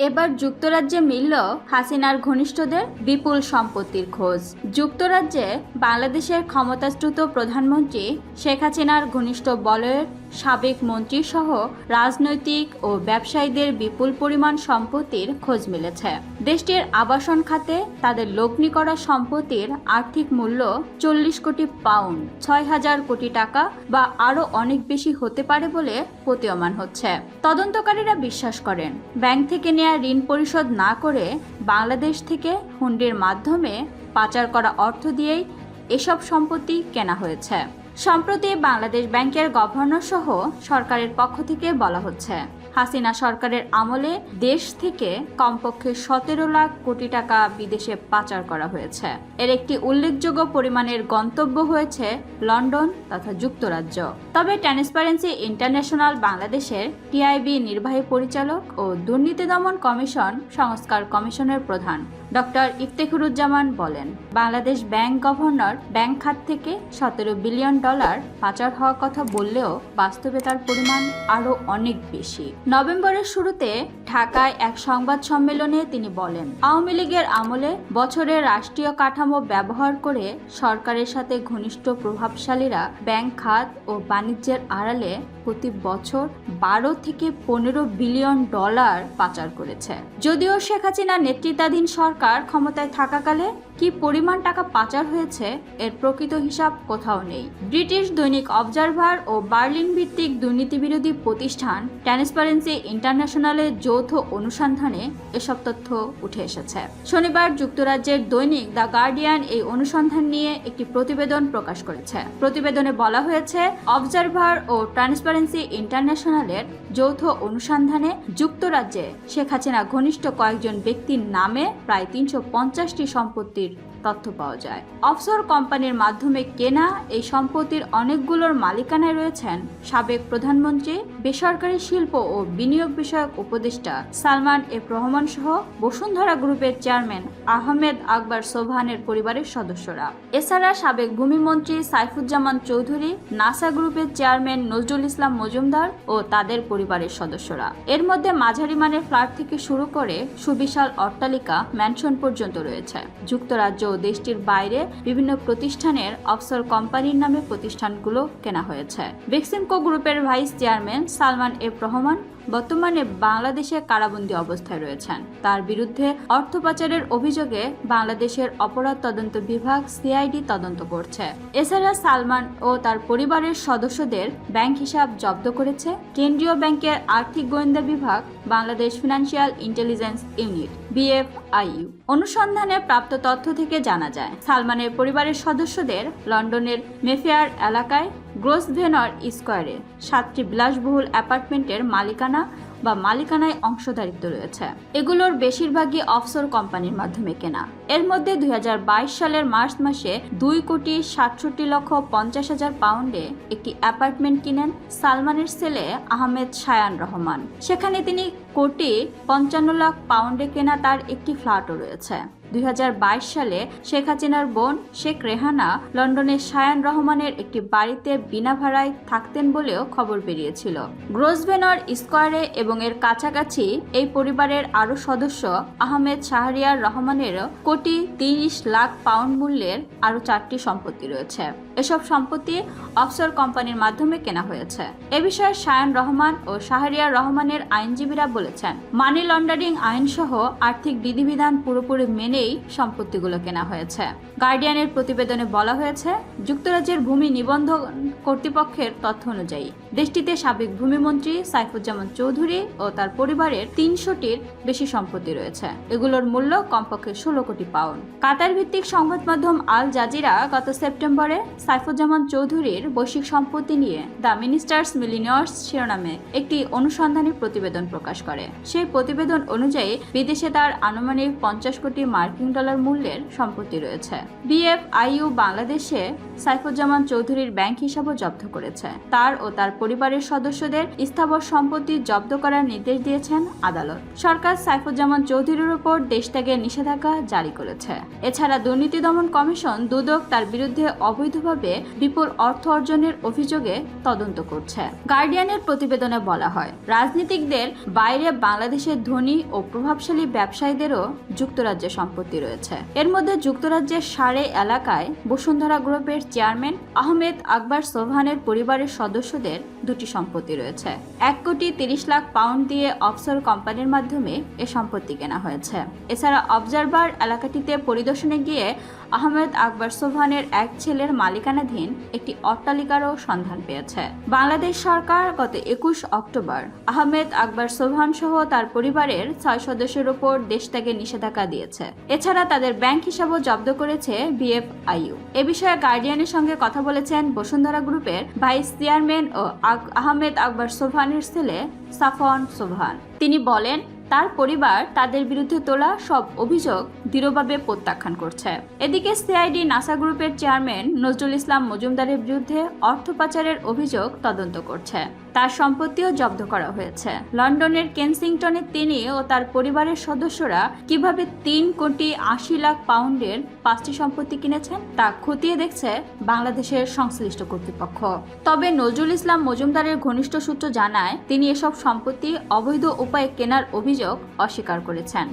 এবার যুক্তরাজ্যে মিলল হাসিনার ঘনিষ্ঠদের বিপুল সম্পত্তির খোঁজ। যুক্তরাজ্যে বাংলাদেশের ক্ষমতাচ্যুত প্রধানমন্ত্রী শেখ হাসিনার ঘনিষ্ঠ বলয়ের সাবেক মন্ত্রী সহ রাজনৈতিক ও ব্যবসায়ীদের বিপুল পরিমাণ সম্পত্তির খোঁজ মিলেছে। দেশটির আবাসন খাতে তাদের লগ্নি করা সম্পত্তির আর্থিক মূল্য চল্লিশ কোটি পাউন্ড, ছয় হাজার কোটি টাকা বা আরও অনেক বেশি হতে পারে বলে প্রতীয়মান হচ্ছে। তদন্তকারীরা বিশ্বাস করেন, ব্যাংক থেকে নেওয়া ঋণ পরিশোধ না করে বাংলাদেশ থেকে হুন্ডির মাধ্যমে পাচার করা অর্থ দিয়েই এসব সম্পত্তি কেনা হয়েছে। সম্প্রতি বাংলাদেশ ব্যাংকের গভর্নর সহ সরকারের পক্ষ থেকে বলা হচ্ছে। হাসিনা সরকারের আমলে দেশ থেকে কমপক্ষে সতেরো লাখ কোটি টাকা বিদেশে পাচার করা হয়েছে। এর একটি উল্লেখযোগ্য পরিমাণের গন্তব্য হয়েছে লন্ডন তথা যুক্তরাজ্য। তবে ট্রান্সপারেন্সি ইন্টারন্যাশনাল বাংলাদেশের টিআইবি নির্বাহী পরিচালক ও দুর্নীতি দমন কমিশন সংস্কার কমিশনের প্রধান ডক্টর ইফতেখুরুজ্জামান বলেন, বাংলাদেশ ব্যাংক গভর্নর ব্যাংক খাত থেকে সতেরো বিলিয়ন ডলার পাচার হওয়ার কথা বললেও বাস্তবে তার পরিমাণ আরও অনেক বেশি। নভেম্বরের শুরুতে ঢাকায় এক সংবাদ সম্মেলনে তিনি বলেন, আওয়ামী লীগের আমলে বছরের রাষ্ট্রীয় কাঠামো ব্যবহার করে সরকারের সাথে ঘনিষ্ঠ প্রভাবশালীরা ব্যাংক খাত ও বাণিজ্যের আড়ালে প্রতি বছর বারো থেকে পনেরো বিলিয়ন ডলার পাচার করেছে। যদিও শেখ হাসিনা নেতৃত্বাধীন সরকার ক্ষমতায় থাকাকালে কি পরিমাণ টাকা পাচার হয়েছে এর প্রকৃত হিসাব কোথাও নেই। ব্রিটিশ দৈনিক অবজারভার ও বার্লিন ভিত্তিক দুর্নীতিবিরোধী প্রতিষ্ঠান ট্রান্সপারেন্সি ইন্টারন্যাশনালের যৌথ অনুসন্ধানে এসব তথ্য উঠে এসেছে। শনিবার যুক্তরাজ্যের দৈনিক দ্য গার্ডিয়ান এই অনুসন্ধান নিয়ে একটি প্রতিবেদন প্রকাশ করেছে। প্রতিবেদনে বলা হয়েছে, অবজারভার ও ট্রান্সপারেন্সি ইন্টারন্যাশনালের যৌথ অনুসন্ধানে যুক্তরাজ্যে শেখ হাসিনা ঘনিষ্ঠ কয়েকজন ব্যক্তির নামে প্রায় তিনশো পঞ্চাশটি সম্পত্তির তথ্য পাওয়া যায়। অফশোর কোম্পানির মাধ্যমে কেনা এই সম্পত্তির অনেকগুলোর মালিকানায় রয়েছেন সাবেক প্রধানমন্ত্রী, বেসরকারি শিল্প ও বিনিয়োগ বিষয়ক উপদেষ্টা সালমান এফ রহমান সহ বসুন্ধরা গ্রুপের চেয়ারম্যান আহমেদ আকবর সোভানের পরিবারের সদস্যরা। এছাড়া সাবেক ভূমিমন্ত্রী সাইফুজ্জামান চৌধুরী, নাসা গ্রুপের চেয়ারম্যান নজরুল ইসলাম মজুমদার ও তাদের পরিবারের সদস্যরা। এর মধ্যে মাঝারি মানের ফ্ল্যাট থেকে শুরু করে সুবিশাল অট্টালিকা ম্যানশন পর্যন্ত রয়েছে। যুক্তরাজ্য দেশটির বাইরে বিভিন্ন প্রতিষ্ঠানের অফসর কোম্পানির নামে প্রতিষ্ঠানগুলো কেনা হয়েছে। বেক্সিমকো গ্রুপের vice chairman Salman F Rahman বর্তমানে বাংলাদেশে কারাবন্দী অবস্থায় রয়েছেন। তার বিরুদ্ধে অর্থ পাচারের অভিযোগে বাংলাদেশের অপরাধ তদন্ত বিভাগ সিআইডি তদন্ত করছে। এছাড়া সালমান ও তার পরিবারের সদস্যদের ব্যাংক হিসাব জব্দ করেছে। কেন্দ্রীয় ব্যাংকের আর্থিক গোয়েন্দা বিভাগ, Bangladesh financial intelligence unit, BFIU. অনুসন্ধানে প্রাপ্ত তথ্য থেকে জানা যায়, সালমানের পরিবারের সদস্যদের লন্ডনের মেফেয়ার এলাকায় গ্রোসভেনর স্কোয়ারে সাতটি বিলাসবহুল অ্যাপার্টমেন্টের মালিকানা বা মালিকানায় অংশধারিত্ব রয়েছে। এগুলোর বেশিরভাগই অফশোর কোম্পানির মাধ্যমে কেনা। এর মধ্যে দু হাজার বাইশ সালের মার্চ মাসে দুই কোটি সাতষট্টি লক্ষ পঞ্চাশ হাজার পাউন্ডে একটি অ্যাপার্টমেন্ট কিনেন সালমানের ছেলে আহমেদ শায়ান রহমান। সেখানে তিনি কোটি পঞ্চান্ন লাখ পাউন্ডে কেনা তার একটি ফ্ল্যাটও রয়েছে। দুই হাজার বাইশ সালে শেখ হাসিনার বোন শেখ রেহানা লন্ডনের শায়ান রহমানের একটি বাড়িতে বিনা ভাড়ায় থাকতেন বলেও খবর বেরিয়েছিল। গ্রোসভেনর স্কোয়ারে এবং এর কাছাকাছি এই পরিবারের আরও সদস্য আহমেদ শাহরিয়ার রহমানেরও কোটি তিরিশ লাখ পাউন্ড মূল্যের আরও চারটি সম্পত্তি রয়েছে। এসব সম্পত্তি অফশোর কোম্পানির মাধ্যমে কেনা হয়েছে। এ বিষয়ে শায়ান রহমান ও শাহরিয়ার রহমানের আইনজীবীরা বলেছেন, মানি লন্ডারিং আইনসহ আর্থিক বিধিবিধান পুরোপুরি মেনেই সম্পত্তিগুলো কেনা হয়েছে। গার্ডিয়ানের প্রতিবেদনে বলা হয়েছে, যুক্তরাজ্যের ভূমি নিবন্ধন কর্তৃপক্ষের তথ্য অনুযায়ী দেশটিতে সাবেক ভূমিমন্ত্রী সাইফুজ্জামান চৌধুরী ও তার পরিবারের তিনশোটির বেশি সম্পত্তি রয়েছে। এগুলোর মূল্য কমপক্ষে ষোলো কোটি পাউন্ড। কাতার ভিত্তিক সংবাদ মাধ্যম আল জাজিরা গত সেপ্টেম্বরে সাইফুজ্জামান চৌধুরীর বৈশ্বিক সম্পত্তি নিয়ে দ্য মিনিস্টার্স মিলিনিয়ার্স শিরোনামে একটি অনুসন্ধানী প্রতিবেদন প্রকাশ করে। সেই প্রতিবেদন অনুযায়ী বিদেশে তার আনুমানিক পঞ্চাশ কোটি মার্কিন মার্কিন ডলার মূল্যের সম্পত্তি রয়েছে। বিএফআইইউ বাংলাদেশে সাইফুজ্জামান চৌধুরীর ব্যাংক হিসাবও জব্দ করেছে। তার ও তার পরিবারের সদস্যদের স্থাবর সম্পত্তি জব্দ করার নির্দেশ দিয়েছেন আদালত। সরকার সাইফুজ্জামান চৌধুরীর উপর দেশ ত্যাগের নিষেধাজ্ঞা জারি করেছে। এছাড়া দুর্নীতি দমন কমিশন দুদক তার বিরুদ্ধে অবৈধভাবে বিপুল অর্থ অর্জনের অভিযোগে তদন্ত করছে। গার্ডিয়ানের প্রতিবেদনে বলা হয়, রাজনীতিকদের বাইরে বাংলাদেশের ধনী ও প্রভাবশালী ব্যবসায়ীদেরও যুক্তরাজ্যে সম্পত্তি রয়েছে। এর মধ্যে যুক্তরাজ্যের সারে এলাকায় বসুন্ধরা গ্রুপের চেয়ারম্যান আহমেদ আকবর সোভানের পরিবারের সদস্যদের দুটি সম্পত্তি রয়েছে। এক কোটি তিরিশ লাখ পাউন্ড দিয়ে অফসর কোম্পানির মাধ্যমে এ সম্পত্তি কেনা হয়েছে। এছাড়া অবজারভার এলাকাটিতে পরিদর্শনে গিয়ে আহমেদ আকবর সোভানের এক ছেলের মালিকানাধীন একটি অট্টালিকারও সন্ধান পেয়েছে। বাংলাদেশ সরকার গত একুশ অক্টোবর আহমেদ আকবর সোভান সহ তার পরিবারের ছয় সদস্যের উপর দেশ থেকে নিষেধাজ্ঞা দিয়েছে। এছাড়া তাদের ব্যাংক হিসাবও জব্দ করেছে বিএফআইইউ। এ বিষয়ে গার্ডিয়ানের সঙ্গে কথা বলেছেন বসুন্ধরা গ্রুপের ভাইস চেয়ারম্যান ও আহমেদ আকবর সোভানের ছেলে সাফন সোভান তিনি বলেন, তার পরিবার তাদের বিরুদ্ধে তোলা সব অভিযোগ দৃঢ়ভাবে প্রত্যাখ্যান করছে। এদিকে সিআইডি নাসা গ্রুপের চেয়ারম্যান নজরুল ইসলাম মজুমদারের বিরুদ্ধে অর্থ পাচারের অভিযোগ তদন্ত করছে। তার সম্পত্তিও জব্দ করা হয়েছে। লন্ডনের কেনসিংটনে তিনি ও তার পরিবারের সদস্যরা কীভাবে তিন কোটি আশি লাখ পাউন্ডের পাঁচটি সম্পত্তি কিনেছেন তা খতিয়ে দেখছে বাংলাদেশের সংশ্লিষ্ট কর্তৃপক্ষ। তবে নজরুল ইসলাম মজুমদারের ঘনিষ্ঠ সূত্র জানায়, তিনি এসব সম্পত্তি অবৈধ উপায়ে কেনার অভিযোগ অস্বীকার করেছেন।